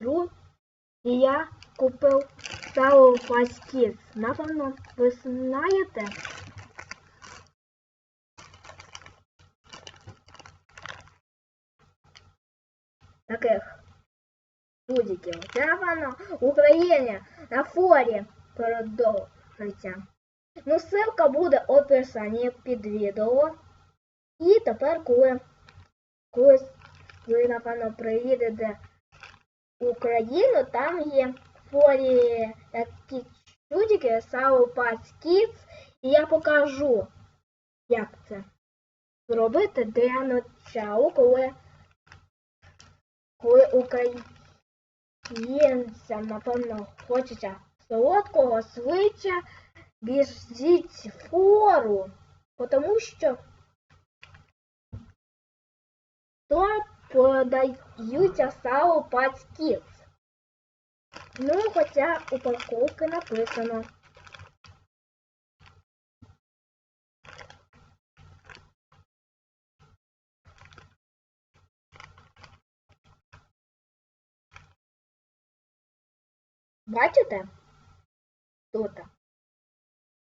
Друзі, я купив сало паскіт. Напевно, ви знаєте. Таких чудиків. Це, напевно, в Україні на форі продовжується. Ну, ссылка буде в описанні під відео. І тепер, коли, коли ви, напевно, приїдете Україну, там є форі такі чудики Pass Kids, і я покажу, як це зробити для началу, коли, коли українцям, напевно, хочеться солодкого, швидше біжіть фору, тому що то продаються сало пацьків. Ну, хоча упаковки написано. Бачите? Тут.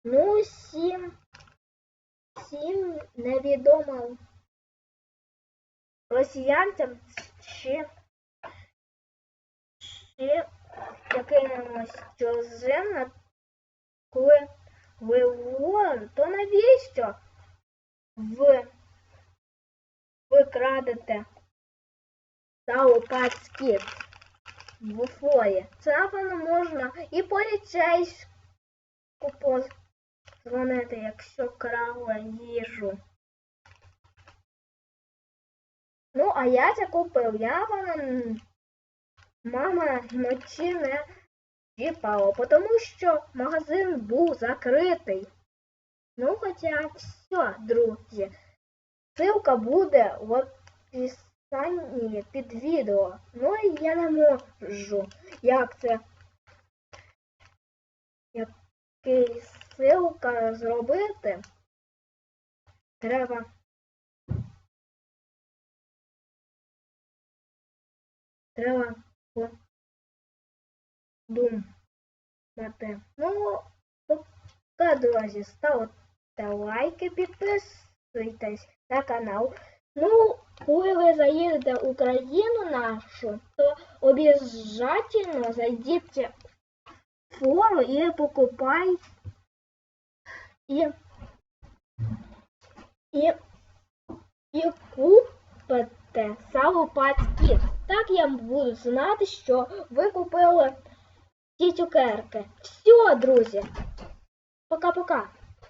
Ну, сім. Сім невідомо росіянцям чи, чи якимось чужим, коли ви говорите, то навіщо ви, ви крадете Саупацькіт в форі? Це, напевно, можна і поліцейську позвонити, якщо крала їжу. Ну, а я це купив. Я вона мама вночі не чіпала, тому що магазин був закритий. Ну, хоча все, друзі. Ссылка буде в описанні під відео. Ну і я не можу. Як це? Який ссылка зробити? Треба. Треба подумати. Ну, пока, друзі, ставте лайки, підписуйтесь на канал. Ну, коли ви заїдете в Україну нашу, то обов'язково зайдіть в фору і покупайте і, і, і купите сало пацькіт. Так я буду знати, що ви купили ці цукерки. Все, друзі. Пока-пока.